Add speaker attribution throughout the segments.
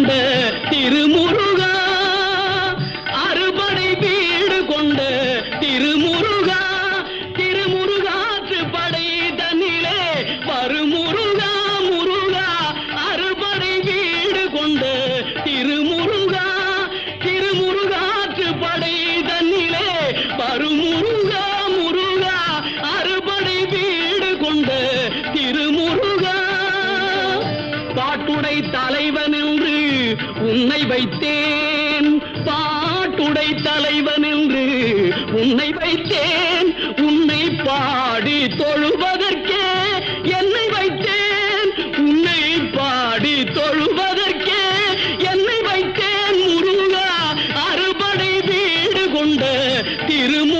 Speaker 1: கொண்ட திருமு உன்னை வைத்தேன். பாட்டுடை தலைவன் என்று உன்னை வைத்தேன். உன்னை பாடி தொழுவதற்கே என்னை வைத்தேன். உன்னை பாடி தொழுவதற்கே என்னை வைத்தேன். முருகா அறுபடை வீடு கொண்ட திருமு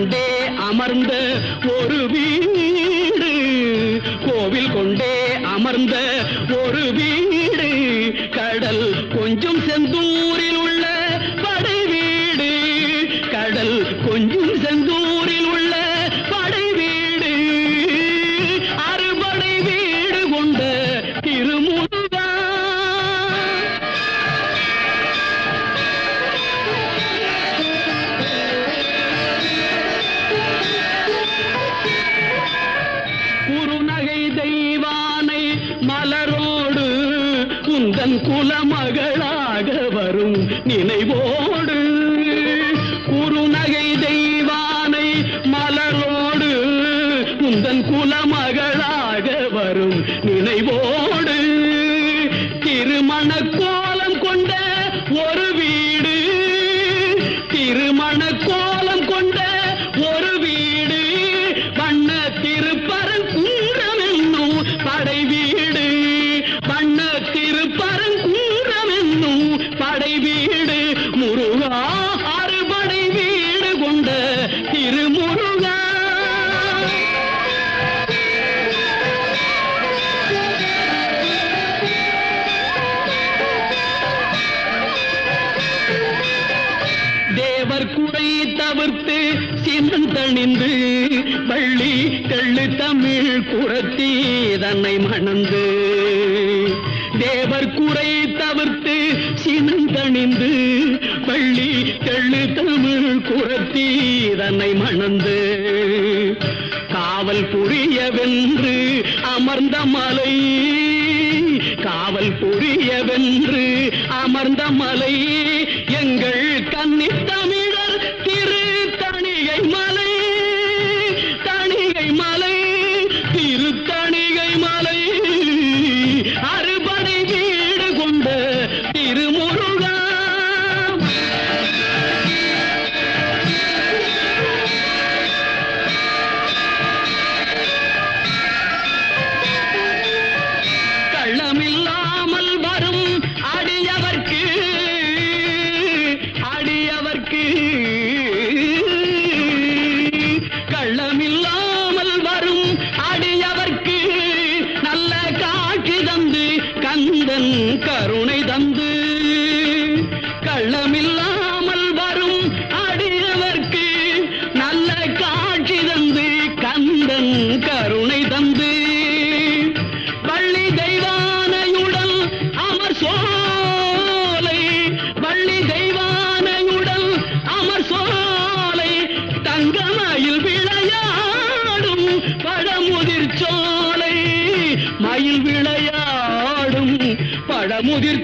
Speaker 1: கொண்டே அமர்ந்த ஒரு வீடு. கோவில் கொண்டே அமர்ந்த ஒரு வீடு. கடல் கொஞ்சம் செந்தும் தன் குலமகளாக வரும் நினைவோடு குறுநகை தெய்வானை மலரோடு உந்தன் குலமகளாக வரும் நினைவோடு திருமணக்கோ சினந்தணிந்து வள்ளி தெள்ளு தமிழ் குரத்தி தன்னை மணந்து. தேவர் குறை தவிர்த்து சினந்தணிந்து வள்ளி தெள்ளு தமிழ் குரத்தி தன்னை மணந்து. காவல் புரியவென்று அமர்ந்த மலை காவல் புரியவென்று அமர்ந்த மலை எங்கள் கன்னித் மயில் விளையாடும் பழமுதிர்